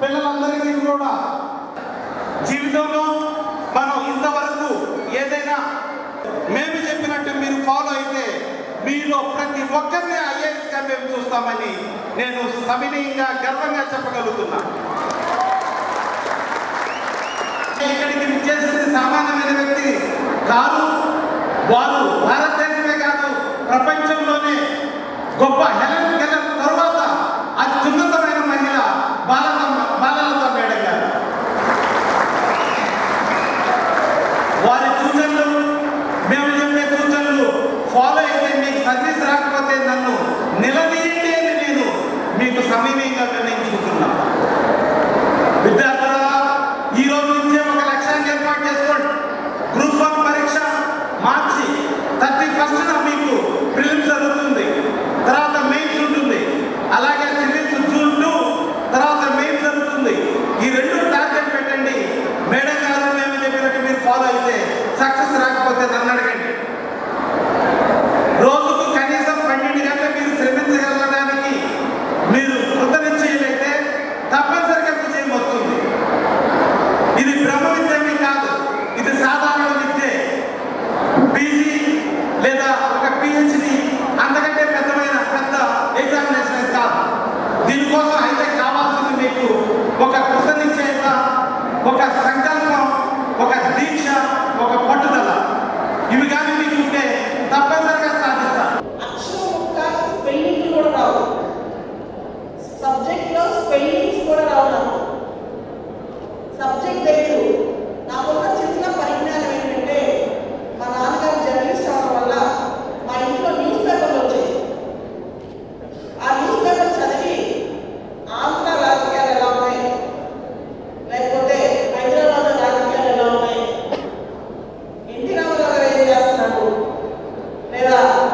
పిల్లలందరికీ కూడా. జీవితంలో మనం ఇంతవరకు ఏదైనా మేము చెప్పినట్టు మీరు ఫాలో అయితే మీలో ప్రతి ఒక్కరిని ఐఏఎస్గా మేము చూస్తామని నేను సవినీయంగా గర్వంగా చెప్పగలుగుతున్నా. ఇక్కడికి చేసిన సామాన్యమైన వ్యక్తి కాదు. వారు భారతదేశమే కాదు ప్రపంచంలోనే గొప్ప హెలన్ తుఫాన్ పరీక్ష మార్చి థర్టీ ఫస్ట్న మీకు ప్రిలిమ్స్ జరుగుతుంది Era